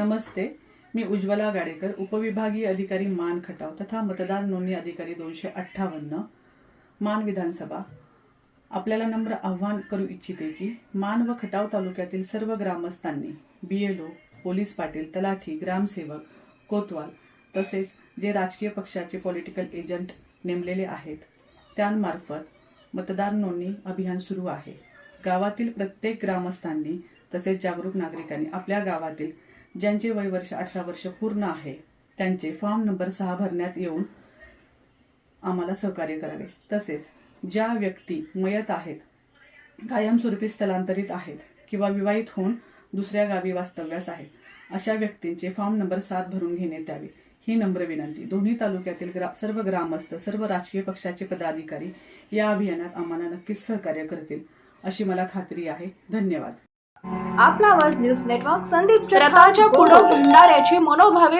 नमस्ते. मी उज्ज्वला गाडेकर उपविभागीय अधिकारी मान खटाव तथा मतदार नोंदणी अधिकारी दोनशे अठ्ठावन्न मान विधानसभा. आपल्याला नम्र आव्हान करू इच्छिते की मान व खटाव तालुक्यातील सर्व ग्रामस्थांनी B L O police patil तलाठी ग्रामसेवक कोतवाल तसेच जे राजकीय पक्षाचे पॉलिटिकल एजंट नेमलेले आहेत त्यांमार्फत मतदार नोंदणी अभियान सुरू आहे. गावातील प्रत्येक ग्रामस्थांनी तसेच जागरूक नागरिकांनी आपल्या गावातील ज्यांचे वय वर्ष अठरा वर्ष पूर्ण आहे त्यांचे फॉर्म नंबर सहा भरण्यात येऊन आम्हाला सहकार्य करावे. तसेच ज्या व्यक्ती मयत आहेत कायमस्वरूपी स्थलांतरित आहेत किंवा विवाहित होऊन दुसऱ्या गावी वास्तव्यास आहेत अशा व्यक्तींचे फॉर्म नंबर सात भरून घेण्यात यावे ही नम्र विनंती. दोन्ही तालुक्यातील ग्रा सर्व ग्रामस्थ सर्व राजकीय पक्षाचे पदाधिकारी या अभियानात आम्हाला नक्कीच सहकार्य करतील अशी मला खात्री आहे. धन्यवाद. आपला आवाज न्यूज नेटवर्क संदीप रथाच्या पुढं भंडाऱ्याची मनोभावे